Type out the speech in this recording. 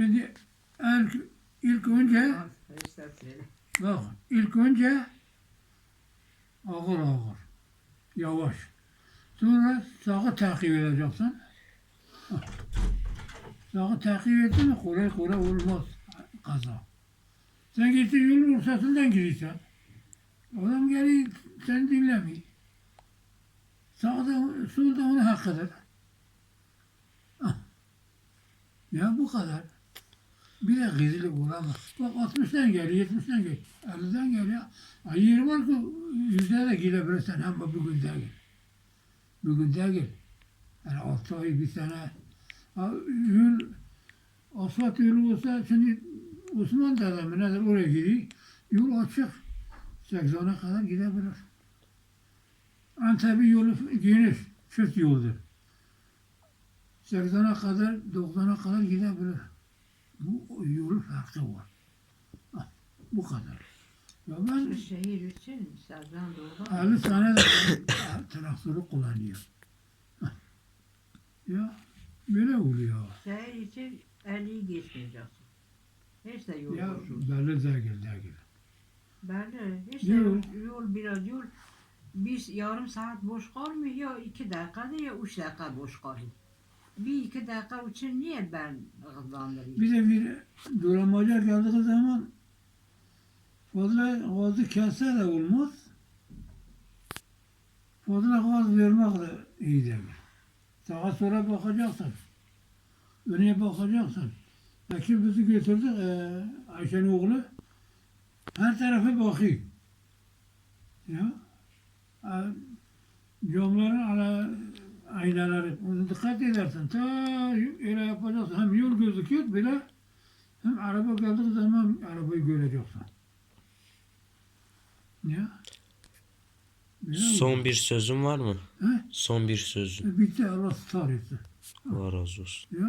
Şimdi ilk, ilk önce bak ilk önce ağır ağır yavaş. Sonra sağı takip edeceksin. Sağı takip ettin mi kolay kolay olmaz kaza. Sen gittin yolun ortasından gidiyorsun. Adam geliyor sen dinlemiyor. Sağda solda onun hakkıdır. Ya bu kadar. Bir de gizli olamaz. Bak 60'dan geliyor, 70'den geliyor, 50'den geliyor. Ay yeri var ki yüzde de gidebilirsin ama bugün değil. Bugün değil. Yani 6 ay bir sene. Yol, asfalt yolu olsa şimdi Osman Dede mi nedir oraya gidiyor. Yol açık. 80'e kadar gidebilir. Antep'in yolu geniş, çift yoldur. 80'e kadar, 90'a kadar gidebilir. Bu yolu farkı var. Ah, bu kadar. Ya ben şehir için Serdan Doğru. 50 tane de traktörü kullanıyor. Ah. Ya böyle oluyor. Şehir için 50'yi geçmeyeceksin. Hiç de yol Ya boşul. belli değil, değil. Belli. Hiç de Yol. yol, yol biraz yol. Biz yarım saat boş kalmıyor ya iki dakikada ya üç dakika boş kalıyor. Bir iki dakika için niye ben hızlandırayım? Bir de bir dolamaca geldiği zaman fazla gazı kesse de olmaz. Fazla gaz vermek de iyi değil. Sağa sola bakacaksın. Öne bakacaksın. Bekir bizi götürdü, eee Ayşe'nin oğlu. Her tarafa bakıyor. Ya. eee, Camların ala aynaları, dikkat edersin. Ta öyle yapacaksın. Hem yol gözüküyor bile hem araba geldiği zaman arabayı göreceksin. Ya. Son bir sözün var mı? He? Son bir sözün. Bitti Allah etti. Allah razı olsun. Ya.